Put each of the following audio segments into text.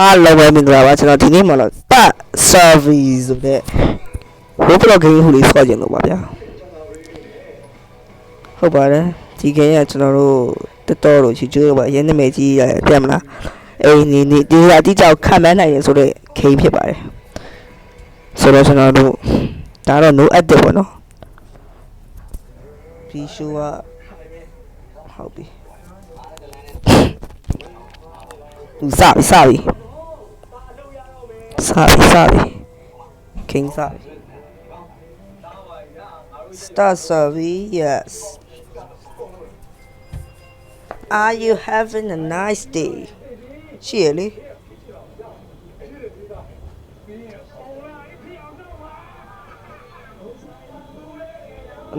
အားလုံးပဲမင်္ဂလာပါကျွန်တော်ဒီနေ့မှတော့ပတ် service ဆိုတဲ့ Roblox game ဟူလေးဆော့ကျင်လို့ပါဗျာဟုတ်ပါတယ်ဒီ game ကကျွန်တော်တို့တော်တော်လို့ချီကျိုးတော့ပါရင်းနာမည်ကြီးရတယ်ပြတ်မလားအေးနေနေဒီအတိအကျခံမန်းနိုင်ရဆိုတဲ့ game ဖြစ်ပါတယ်ဆိုတော့ကျွန်တော်တို့ဒါတော့ no edit ပေါ့နော်ဒီ show ကဟုတ်ပြီစပြီ စပြီစပြီစပြီ king စပြီ start survey yes are you having a nice day ရှိရလေ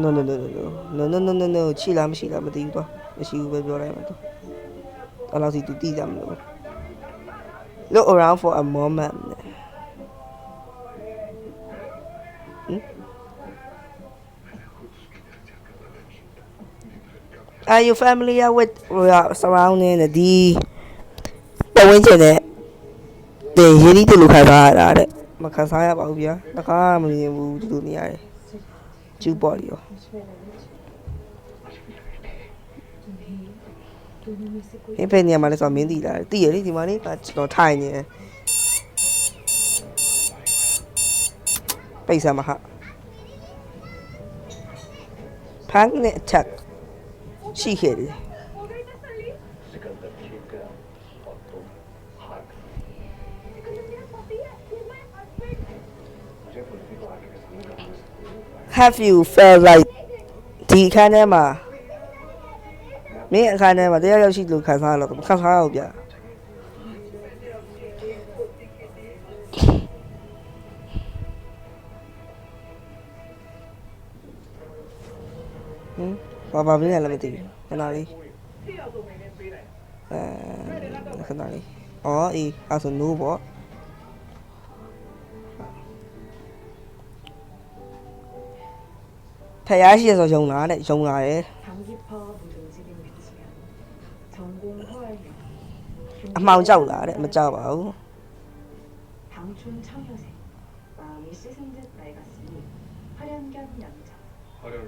no no no no no no no no no ချိလားမရှိလားမသိဘူးတော့မရှိဘူးပဲပြောလိုက်မှာတော့အဲ့လောက်စီသူတိကြမလို့ look around for a moment ဟင် Are you familiar with your surrounding ဒီပတ်ဝန်းကျင်နဲ့တင်ရင်းနှီးတယ်လို့ခါစားရတာတဲ့မခါစားရပါဘူးဗျာတခါမှမမြင်ဘူးဒီလိုနေရတယ်ကျူပေါ်လီရော ဟင်းဖဲနေရာမှာလဲဆိုတော့မင်းတည်လာတယ်တည်ရလေဒီမှာလေကျွန်တော်ထိုင်နေတယ်ပိတ်စမ်းမဟာဖန်နဲ့ attack ရှိခဲ့တယ် have you felt like ဒီအခန်းထဲမှာ မင်းအခန်းထဲမှာတရားရောက်ရှိလို့ခံစားရလို့ခံစားရအောင်ဗျာဟင်ဘာဘာပြင်းရလဲမသိဘူးခဏလေးအဲခဏလေးအော်အေးအဲ့ဆို no ပေါ့ဖျားရှိရဆိုယုံလာတဲ့ယုံလာတယ် အမှောင်ကြောက်လာတဲ့မကြောက်ပါဘူး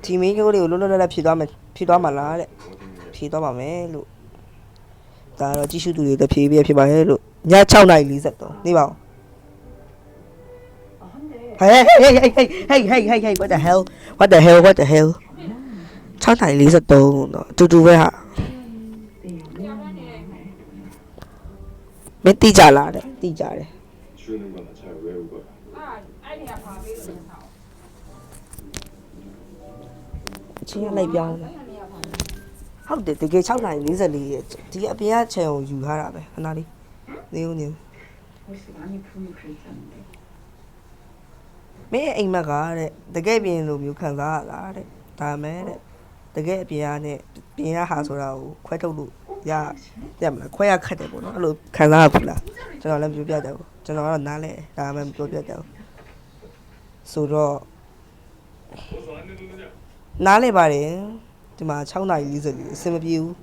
ဒီမင်းကလေးကိုလွတ်လွတ်လပ်လပ်ဖြေသွားမယ်ဖြေသွားမှာလားတဲ့ဖြေသွားပါမယ်လို့ဒါတော့ကြည့်ရှုသူတွေတဖြေးပြဖြစ်ပါရဲ့လို့ည6:43နေပါဦး Hey, hey, hey, hey, hey, hey, hey, hey, what the hell? What the hell? What the hell? 6:43တော့တူတူပဲဟာ မင်းသိကြလားတဲ့သိကြတယ်ချင်းရလိုက်ပြောင်းမယ်ဟုတ်တယ်တကယ်6နိုင်44ရဲ့ဒီအပြင်ကချန်ကိုယူထားတာပဲခဏလေးနေဦးနေဦးမင်းအိမ်မက်ကတဲ့တကယ်ပြင်လိုမျိုးခံစားရတာတဲ့ဒါမဲ့တဲ့တကယ်အပြင်ကနဲ့ပြင်ရဟာဆိုတာကိုခွဲထုတ်လို့ ရတက်မလားခွဲရခတ်တယ်ပေါ့နော်အဲ့လိုခံစားရဘူးလားကျွန်တော်လည်းမပြောပြတတ်ဘူးကျွန်တော်ကတော့နားလဲဒါမှမပြောပြတတ်ဘူးဆိုတော့နားလဲပါတယ်ဒီမှာ6နာရီ40အဆင်မပြေဘူး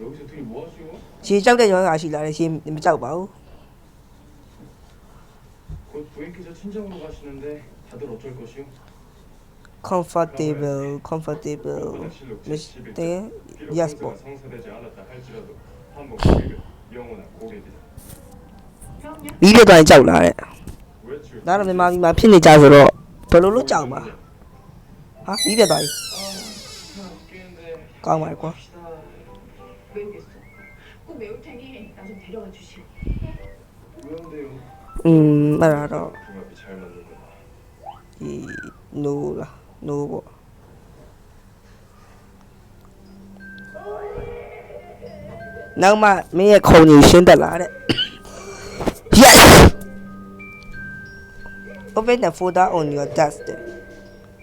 여기서 둘이 뭐 하시고? ရေကြောက်တဲ့ရောဂါရှိလာတယ်ရေမကြောက်ပါဘူး 곧 부인께서 친정으로 가시는데 다들 어쩔 것이오? comfortable, comfortable. 네, yes, 뭐. 이래도 안 짜고 나래. 나는 내 마음이 막 피니 짜서로 별로로 짜고 봐. 아, 이래도 안. 까고 말고. 음, 알아 알아. 이 누구라. ဒီ no လား no ပေါ့နောက်မှမင်းရဲ့ခုံကြီးရှင်းတက်လာတဲ့ yes open the folder on your desk တဲ့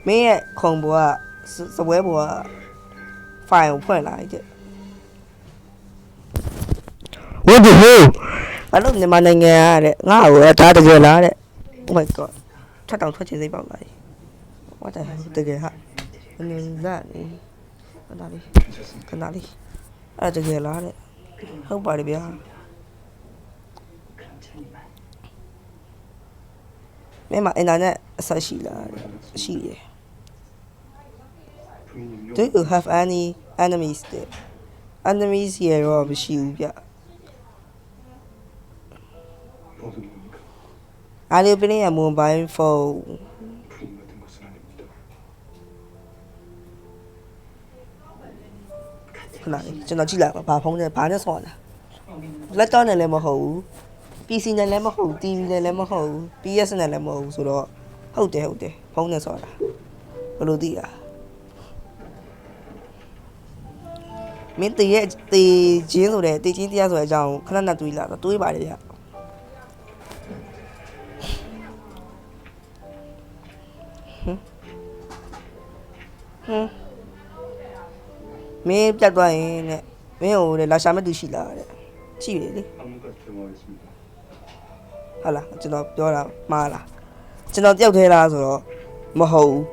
မင်းရဲ့ခုံပေါ်ကစစပွဲပေါ်က file ကိုဖွင့်လာတဲ့ What the hell အဲ့လိုမြန်မာနိုင်ငံကတဲ့ငါ့ကိုဒါတကယ်လားတဲ့ Oh my god ထွက်တောင်ထွက်ချင်စိတ်ပေါက်လာပြီ What ဟုတ်တယ်တကယ်ဟာအင်းလက်ခဏလေးခဏလေးအဲ့တကယ်လားတဲ့ဟုတ်ပါတယ်ဗျာမင်းမအင်တာနက်အဆက်ရှိလားရှိတယ် Do you have any enemies there? enemies ရေတော့မရှိဘူးဗျအားလုံးပြင်းရ mobile phone မှန်တယ်ကျွန်တော်ကြည့်လိုက်ပါဘာဖုန်းနဲ့ဘာနဲ့ဆော့လာ laptop နဲ့လည်းမဟုတ်ဘူး PC နဲ့လည်းမဟုတ်ဘူး TV နဲ့လည်းမဟုတ်ဘူး PS နဲ့လည်းမဟုတ်ဘူးဆိုတော့ဟုတ်တယ်ဟုတ်တယ်ဖုန်းနဲ့ဆော့လာဘယ်လိုသိတာမင်းတရဲ့တေချင်းဆိုတဲ့တေချင်းတရားဆိုတဲ့အကြောင်းခဏခဏတွေးလာတော့တွေးပါလေဗျဟမ်ဟမ် မင်းပြတ်သွားရင်တဲ့မင်းဟိုတဲ့လာရှာမဲ့သူရှိလားတဲ့ရှိပြီလေ 한문까지 대모하겠습니다. ဟုတ်လားကျွန်တော်ပြောတာမှားလားကျွန်တော်တယောက်သေးလားဆိုတော့မဟုတ်ဘူး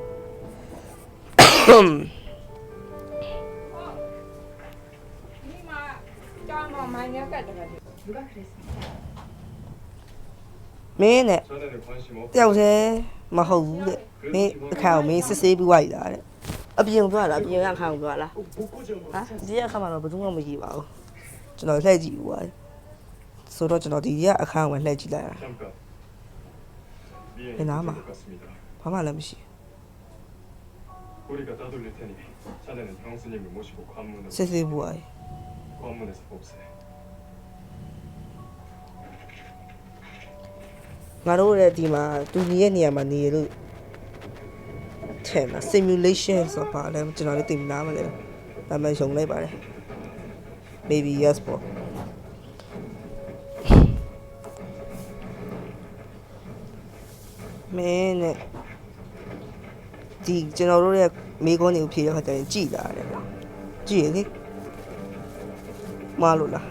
ဒီမှာကြောင်မမိုင်းရကတ်တယ် 누가 그랬습니까? မင်းနဲ့ 자네는 관심 없. တယောက်သေးမဟုတ်ဘူးတဲ့မင်းအခါကိုမင်းစစ်ဆေးပြီးွားရတာတဲ့ အပြင်သွားလားအပြင်ကခံသွားလားဟာဒီကအခါမှာတော့ဘယ်သူမှမကြည့်ပါဘူးကျွန်တော်လှည့်ကြည့်ဦးပါတယ်ဆိုတော့ကျွန်တော်ဒီကအခန်းဝင်လှည့်ကြည့်လိုက်တာဘယ်နားမှာဘာမှလည်းမရှိစစ်စစ်ဘူးအဲ့ငါတို့ရဲ့ဒီမှာသူကြီးရဲ့နေရာမှာနေရလို့ ထင်တာ simulation ဆိုပါလဲကျွန်တော်လည်းသိမနာမလဲဒါမှရှုံလိုက်ပါတယ် maybe yes ပေါ့မင်းနဲ့ဒီကျွန်တော်တို့ရဲ့မိကုန်းတွေကိုဖြေတဲ့ခါကျရင်ကြည်လာတယ်ပေါ့ကြည်ရလေမလို့လား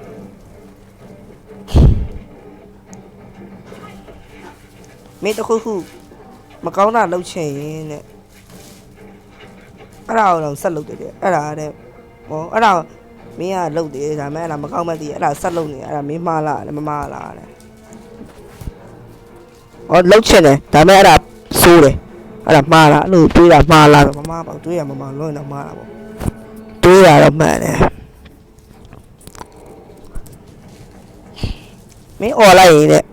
မင်းတစ်ခုခုမကောင်းတာလုပ်ချင်ရင်တဲ့ အဲ့ဒါကိုတော့ဆက်လုပ်တယ်တဲ့အဲ့ဒါတဲ့ဟောအဲ့ဒါကိုမင်းကလုပ်တယ်ဒါမဲ့အဲ့ဒါမကောင်းမှသိရအဲ့ဒါဆက်လုပ်နေအဲ့ဒါမင်းမှားလားတဲ့မမှားလားတဲ့ဟောလုပ်ချင်တယ်ဒါမဲ့အဲ့ဒါဆိုးတယ်အဲ့ဒါမှားလားအဲ့လိုတွေးတာမှားလားဆိုမမှားပါဘူးတွေးရမမှားလို့ရင်တော့မှားတာပေါ့တွေးရတော့မှန်တယ်မင်းអော်လိုက်ရင်တဲ့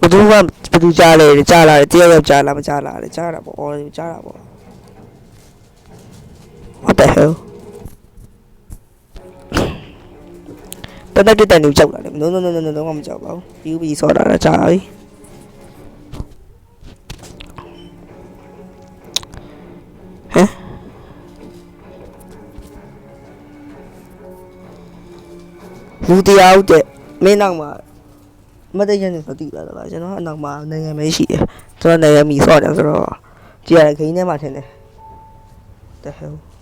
ဘယ်သူကဘယ်သူကြားလဲကြားလာတယ်တယောက်ယောက်ကြားလာမကြားလာတယ်ကြားတာပေါ့အော်ကြားတာပေါ့ What the hell တနက်တက်တန်ကိုကြောက်လာတယ် no no no no no တော့မကြောက်ပါဘူး PUB ဆော်တာလည်းကြားပြီဟမ်လူတရားဦးတဲ့မင်းနောက်မှာမတ်တရနေဆိုတိလာတော့ကျွန်တော်အနောက်မှာနိုင်ငံမဲရှိတယ်ကျွန်တော်နိုင်ငံမီဆော့တယ်ဆိုတော့ကြည့်ရတဲ့ဂိမ်းထဲမှာထင်တယ် the hell ဘယ်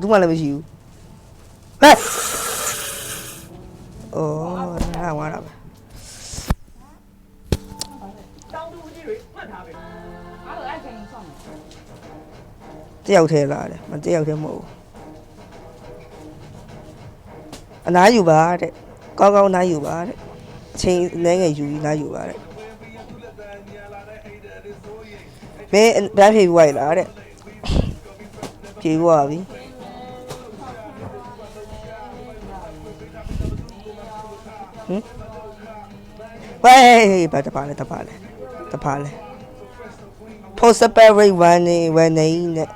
သူမှလည်းမရှိဘူးဟဲ့အော်ဟာဝါတာပဲတောင်းတူကြီးတွေမှတ်ထားပဲအားလုံးအဲ့ချိန်ဆောင်တယောက်ထဲလာတယ်မတယောက်ထဲမဟုတ်ဘူးအနားယူပါတဲ့ကောင်းကောင်းနားယူပါတဲ့အချိန်လဲငယ်ယူပြီးနားယူပါတဲ့မင်းဗန်းဖြေပြီးဝိုက်လာတဲ့ဖြေပြီးဝါပြီ ဝေးဘာတပါလဲတပါလဲတပါလဲ postpaid one နေဝန်နေနဲ့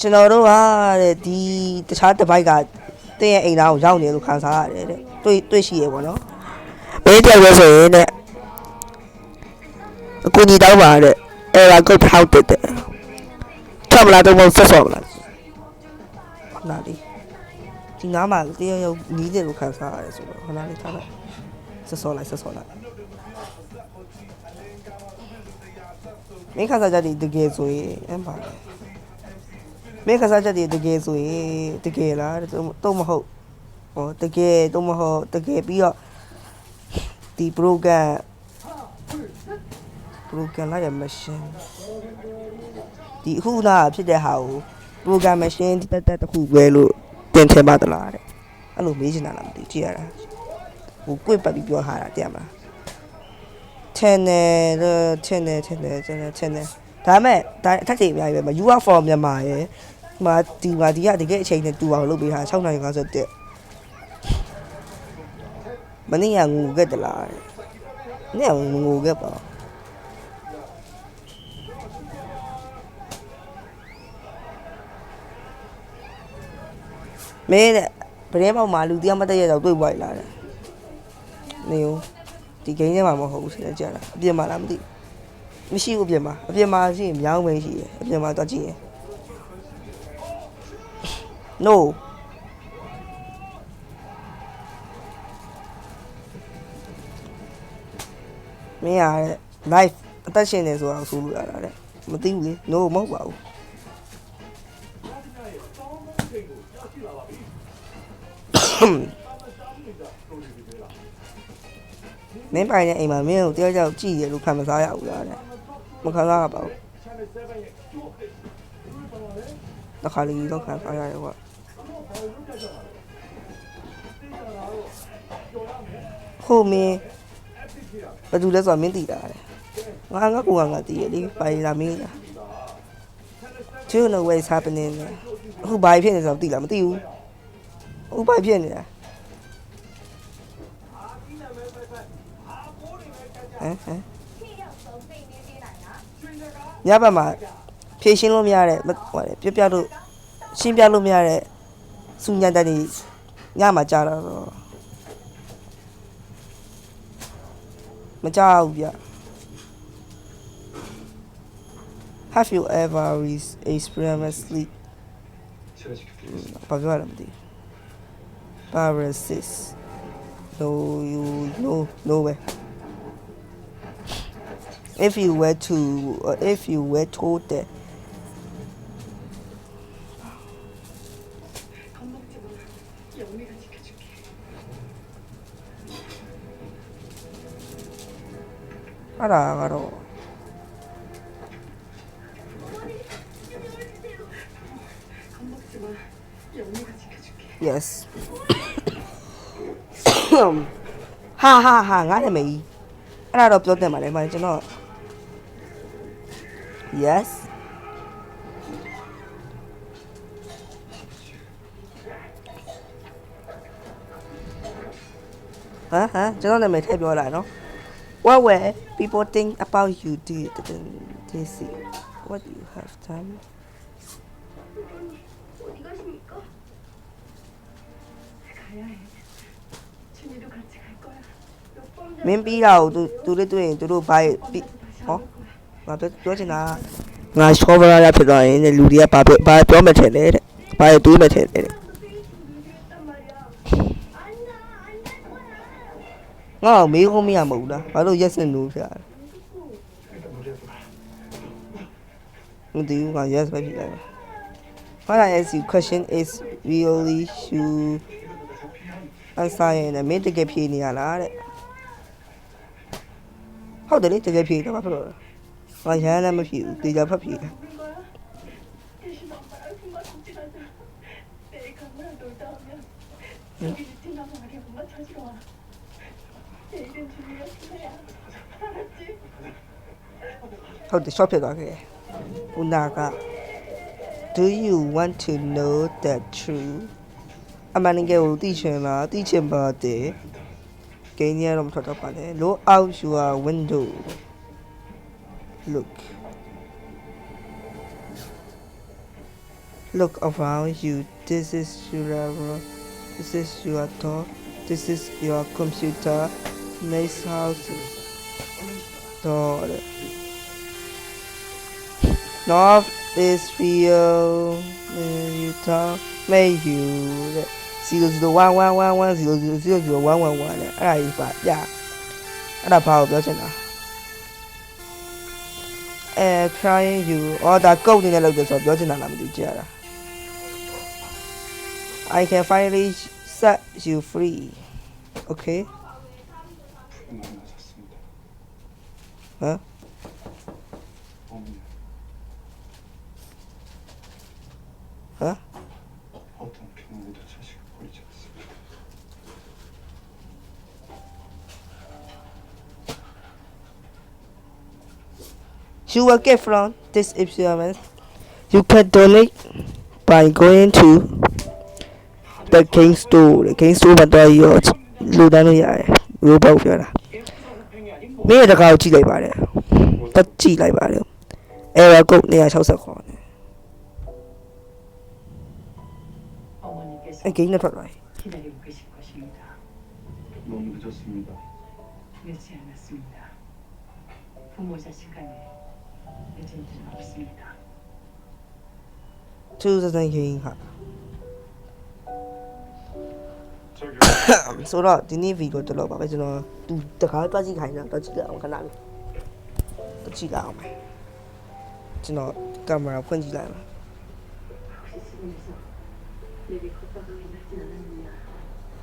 ကျွန်တော်တို့ဟာတဲ့ဒီတခြား device ကတင်းရဲ့အိမ်သားကိုရောက်နေလို့ခံစားရတယ်တဲ့တွေ့တွေ့ရှိရပေါ့နော်မင်းတယောက်ပဲဆိုရင်တဲ့အကူညီတောင်းပါတဲ့အဲ့ဒါကုတ်ထောက်တဲ့တဲ့ထွက်မလားတော့မဟုတ်ဆက်ဆော့မလားခဏလေးဒီနားမှာတယောက်ယောက်နီးတယ်လို့ခံစားရတယ်ဆိုတော့ခဏလေးထားလိုက် ဆက်ဆော့လိုက်ဆက်ဆော့လိုက်မင်းခံစားချက်ဒီတကယ်ဆိုရင်အမှန်ပါမင်းခံစားချက်ဒီတကယ်ဆိုရင်တကယ်လားတော့မဟုတ်ဟောတကယ်တော့မဟုတ်တကယ်ပြီးတော့ဒီ program program လိုက်ရ machine ဒီအခုနာဖြစ်တဲ့ဟာကို program machine တက်တက်တစ်ခုပဲလို့တင်ထင်ပါသလားတဲ့အဲ့လိုမေးချင်တာလားမသိဘူးကြည့်ရတာ ဟိုကွတ်ပတ်ပြီးပြောထားတာတည်ရမလားထန်တယ်လို့ထန်တယ်ထန်တယ်ထန်တယ်ထန်တယ်ဒါပေမဲ့ဒါအထက်ကြီးအများကြီးပဲမ you are for မြန်မာရယ်ဒီမှာဒီမှာဒီကတကယ်အချိန်နဲ့တူအောင်လုပ်ပေးထား6နိုင်51မနေ့ကငူခဲ့တလားတဲ့နေ့ကငူခဲ့ပါမင်းတဲ့ဗရဲပေါက်မှာလူတရားမတက်ရတော့တွေ့ပွားလာတယ် နေဦးဒီဂိမ်းထဲမှာမဟုတ်ဘူးဆိုတော့ကြာတာအပြင်မှာလားမသိဘူးမရှိဘူးအပြင်မှာအပြင်မှာရှိရင်မြောင်းမင်းရှိတယ်အပြင်မှာတော့ကြည့်ရင် no မင်းရတဲ့ live အသက်ရှင်နေဆိုတာကိုဆိုလို့ရတာတဲ့မသိဘူးလေ no မဟုတ်ပါဘူး မင်းပိုင်တဲ့အိမ်မှာမင်းကိုတရားကြောက်ကြည့်ရလို့ခံမစားရဘူးလားတဲ့မခံစားရပါဘူးတစ်ခါလေးတော့ခံစားရတယ်ကွာဟိုမင်းဘယ်သူလဲဆိုတာမင်းသိတာတဲ့ငါငါကိုကငါသိရလေပိုင်လာမင်းလား Do you know what is happening အခုဘာဖြစ်နေလဲဆိုတော့သိလားမသိဘူးအခုဘာဖြစ်နေတာ ဟမ်ဟမ်ညဘက်မှာဖြည့်ရှင်းလို့မရတဲ့ဟိုလေပြပြလို့ရှင်းပြလို့မရတဲ့စူညံတန်ကြီးညမှာကြာတော့မကြောက်ဘူးဗျ Have you ever experienced sleep ဘာပြောရမသိ paralysis no you no no way if you were to if you were told that Yes. ha ha ha, ngã này mày. Ra đọc cho tao mà lại mày cho nó. Yes? Huh? Huh? Just on the mid heavy order, no? What were people think about you did they see? What do you have time? 민비라고 두, 두루두인 두루 바이 비 oh. ငါပြောပြောချင်တာငါ cover ရဖြစ်သွားရင်လူတွေကဘာပြောဘာပြောမှထင်လဲတဲ့ဘာတွေတွေးမှထင်လဲတဲ့ငါ့ကိုမေးခွန်းမရမဟုတ်လားဘာလို့ yes and no ဖြစ်ရလဲမသိဘူးက yes ပဲဖြစ်လိုက်ပါ What I ask you question is really should answer ရနေမင်းတကယ်ဖြေနေရလားတဲ့ဟုတ်တယ်လေတကယ်ဖြေတော့ဘာဖြစ်လို့လဲ ဘာရမ်းလည်းမရှိဘူးတေချာဖက်ဖြေတယ်ဟုတ်တယ် short ဖြစ်သွားခဲ့ဟိုနာက do you want to know the truth အမှန်တကယ်ကိုသိချင်လားသိချင်ပါတယ်ကိန်းကြီးရတော့မထွက်တော့ပါနဲ့ low out your window Look Look around you this is your room this is your door this is your computer next house door North is real when you talk မေယူတဲ့00111100011တဲ့အဲ့ဒါကြီးပါပြအဲ့ဒါဘာကိုပြောချင်တာ air crying you all that gold in the Don't your dinner I'm the jar. I can finally set you free. Okay? Huh? Huh? you will get from this experiment you can donate by going to the game store the game store မှာတော့ရောလူတန်းလို့ရတယ်ရိုးပေါက်ပြောတာမင်းရဲ့တကားကိုကြည့်လိုက်ပါတယ်တက်ကြည့်လိုက်ပါတယ် error code 260ခေါ်တယ် 어머니께서 အကိန်းနဲ့ထွက်သွားတယ် 기다리고 계실 것입니다. 너무 늦었습니다. 늦지 않았습니다. 부모 자식 간에 늦은 일은 없습니다. သူစစင်ခင်းဟာ 저기 ဆိုတော့ဒီနေ့ဗီဒီယိုတော်တော်ပါပဲကျွန်တော်သူတကားတွားကြည့်ခိုင်းတာတွားကြည့်လိုက်အောင်ခဏလေးတွားကြည့်လိုက်အောင်မယ်ကျွန်တော်ကင်မရာဖွင့်ကြည့်လိုက်ပါ 혹시 지금에서 내게 겉바닥이 나진 않았느냐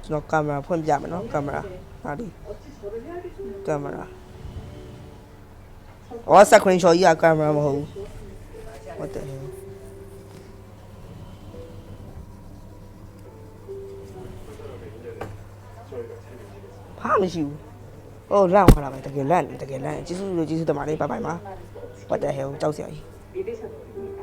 ကျွန်တော်ကင်မရာဖွင့်ပြမယ်နော်ကင်မရာဟာဒီ 어찌 저를 해야겠느냐 ကင်မရာ ။အော် screenshot ကြီးကကင်မရာမဟုတ်ဘူး။ What the hell ဘာမှမရှိဘူး။အော်လန့်သွားတာပဲတကယ်လန့်တယ်တကယ်လန့်ကျေးဇူးလို့ကျေးဇူးတင်ပါတယ်ဘိုင်ဘိုင်ပါ။ What the hell ကြောက်စရာကြီး။